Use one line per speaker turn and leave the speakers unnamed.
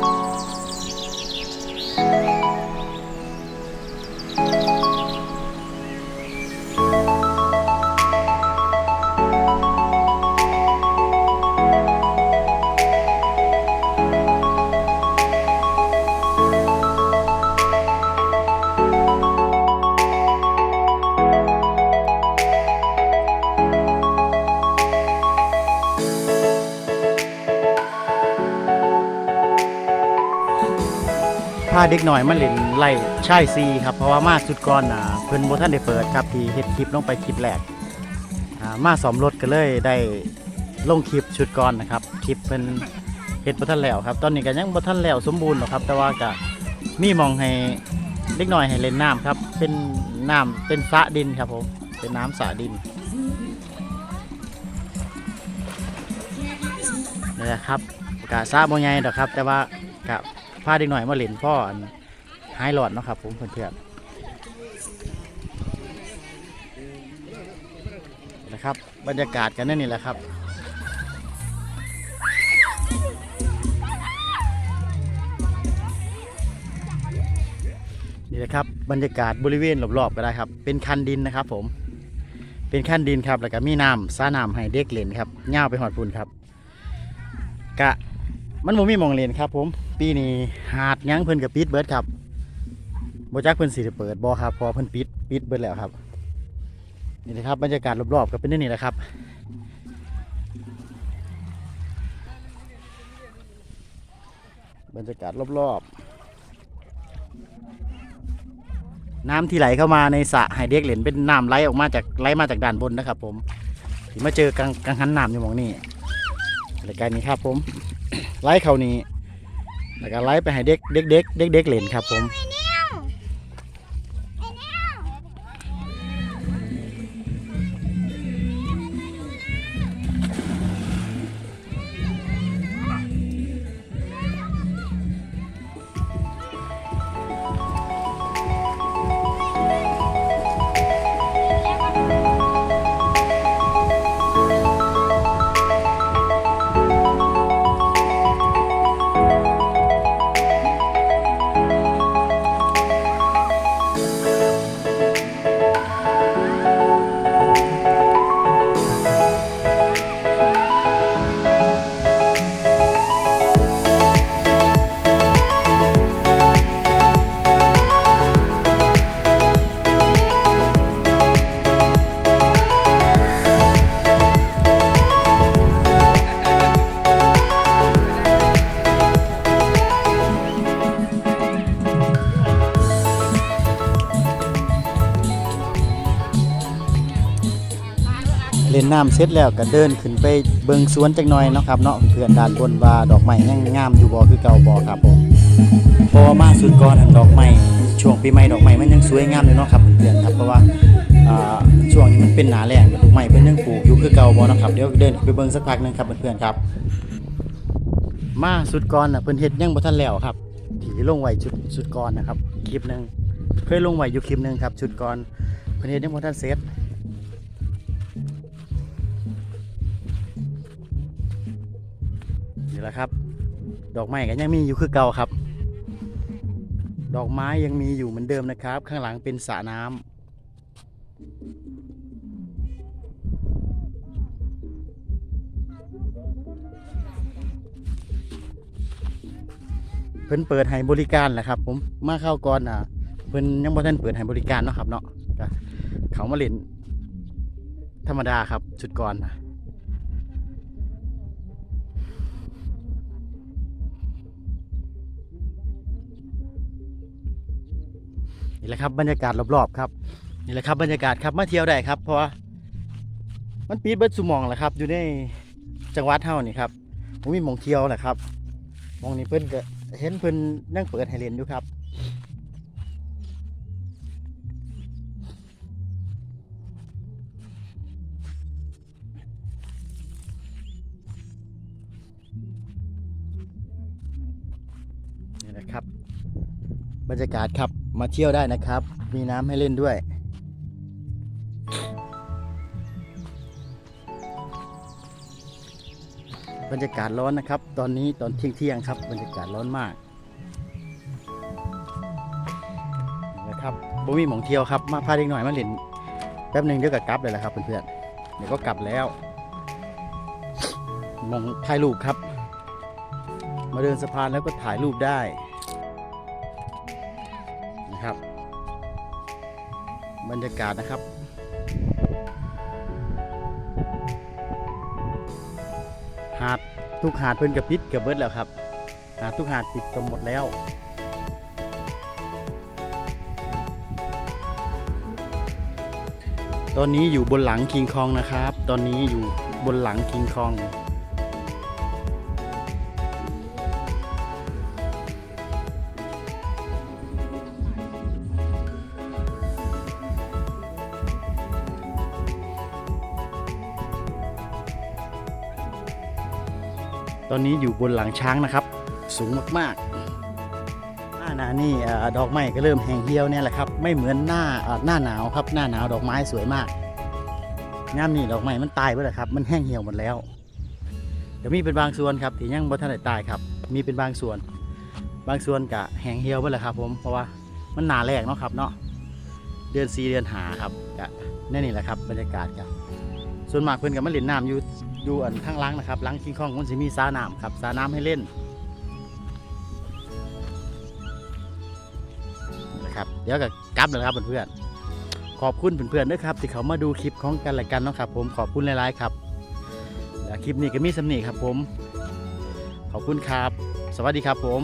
you พาเด็กหน่อยมาเล่นไล่ชายซีครับเพราะว่ามาสุดก่อนอะเพิ่นบ่ทันได้เปิดครับที่เฮ็ดคลิปลงไปคลิปแรกอ่ามาสอมรถก็เลยได้ลงคลิปชุดก่อนนะครับคลิปเพิ่นเฮ็ดบ่ทันแล้วครับ ตอนนี้ก็ยังบ่ทันแล้วสมบูรณ์หรอกครับ แต่ว่าก็มีหมองให้เด็กหน่อยให้เล่นน้ำครับ เป็นน้ำเป็นสระดินครับผมเป็นน้ำสระดินนี่แหละครับกะสระบ่ใหญ่ดอกครับ แต่ว่ากะ พาเด็กหน่อยมาเล่นพ่ออันหายหลอดเนาะครับ ผมเพื่อนๆนะครับ บรรยากาศกันนั่นนี่แหละครับนี่แหละครับบรรยากาศบริเวณรอบๆก็ได้ครับ เป็นคันดินนะครับ ผม เป็นคันดินครับแล้วก็มีน้ำซ่าน้ำให้เด็กเล่นครับย่าไปหอดปุ่นครับ กะ มันบ่มีมองเลนครับ ผม ปีนี้หาดยังเพิ่นกับปิดเบิดครับบ่จักเพิ่นสิได้เปิดบ่ครับพอเพิ่นปิดปิดเบิร์ดแล้วครับ นี่นะครับบรรยากาศรอบๆก็เป็นอย่นี้แหละครับบรรยากาศรอบๆ น้ำที่ไหลเข้ามาในสระให้เด็กเล่นเป็นน้ำไหลออกมาจากไหลมาจากด้านบนนะครับ ผมที่มาเจอกังกังหันน้ำอยู่มองนี้รายการนี้ครับผม ไล่เขานี้แล้วก็ไล่ไปให้เด็กเด็กเด็กเด็กเด็กเล่นครับผม น้ำเสร็จแล้วก็เดินขึ้นไปเบิงสวนจักหน่อยเนาะครับเนาะเพื่อนด้านบนว่าดอกไม้ยังงามอยู่บ่คือเก่าบ่ครับผมพอมาสุดก่อนดอกไม้ช่วงปีใหม่ดอกไม้มันยังสวยงามเลยเนาะครับเพื่อนครับเพราะว่าอ่าช่วงนี้มันเป็นหนาแล้งดอกไม้เพิ่นยังปลูกอยู่คือเก่าบ่นะครับเดี๋ยวเดินไปเบิงสักพักหนึงครับเพื่อนๆครับ มาสุดก่อนน่ะเพิ่นเฮ็ดยังบ่ทันแล้วครับที่ลงไว้ชุดสุดก่อนนะครับคลิปหนึงเคยลงไว้อยู่คลิปหนึงครับชุดก่อนเพิ่นเฮ็ดยังบ่ทันเสร็จ นี่แหละครับ ดอกไม้ก็ยังมีอยู่คือเก่าครับ ดอกไม้ยังมีอยู่เหมือนเดิมนะครับ ข้างหลังเป็นสระน้ำเพิ่นเปิดให้บริการแหละครับ ผมมาเข้าก่อนอะเพิ่นยังบ่ทันเปิดให้บริการเนาะครับเนาะก็เขามาเล่นธรรมดาครับชุดก่อนนะ นี่แหละครับบรรยากาศรอบๆครับนี่แหละครับบรรยากาศครับมาเที่ยวได้ครับ เพราะว่ามันปีดเบิดสุมองแหละครับ อยู่ในจังหวัดเท่านี่ครับผมมีมองเที่ยวแหละครับมองนี้เพิ่นก็เห็นเพิ่นนั่งเปิดให้เลนอยู่ครับนี่แหละครับ บรรยากาศครับ มาเที่ยวได้นะครับ มีน้ำให้เล่นด้วย บรรยากาศร้อนนะครับ ตอนนี้ตอนเที่ยงเที่ยงครับ บรรยากาศร้อนมากนะครับบ่มีหมองเที่ยวครับ มาพาเด็กหน่อยมาเล่นแป๊บหนึ่งเดี๋ยวก็กลับเลยแหละครับเพื่อนๆเดี๋ยวก็กลับแล้วมองถ่ายรูปครับ มาเดินสะพานแล้วก็ถ่ายรูปได้ ครับ บรรยากาศนะครับ หาดทุกหาดเพิ่นกับปิดกับเบิดแล้วครับ หาดทุกหาดปิดกันหมดแล้วตอนนี้อยู่บนหลังคิงคองนะครับ ตอนนี้อยู่บนหลังคิงคอง ตอนนี้อยู่บนหลังช้างนะครับ สูงมากๆ หน้าหนานี่ดอกไม้ก็เริ่มแห้งเหี่ยวเนี่ยแหละครับ ไม่เหมือนหน้าหน้าหนาวครับ หน้าหนาวดอกไม้สวยมากงามนี่ดอกไม้มันตายไปแล้วครับ มันแห้งเหี่ยวหมดแล้ว เดี๋ยวมีเป็นบางส่วนครับที่ยังบ่ทันได้ตายครับ มีเป็นบางส่วน บางส่วนกะแห้งเหี่ยวไปแล้วครับ ผม เพราะว่ามันหนาแรกเนาะครับเนาะ เดือนสี่เดือนหาครับกะนี่นี่แหละครับบรรยากาศกับส่วนมากเพื่อนกับมาเล่นน้ำอยู่ ดูอันข้างล่างนะครับล้างคิงคองมันจะมีสาน้ำครับสาน้ำให้เล่นนะครับเดี๋ยวก็กลับเลยครับเพื่อนๆขอบคุณเพื่อนๆด้วยครับที่เขามาดูคลิปของกันและกันนะครับ ผมขอบคุณหลายๆครับคลิปนี้ก็มีสำนีครับผม ขอบคุณครับ สวัสดีครับผม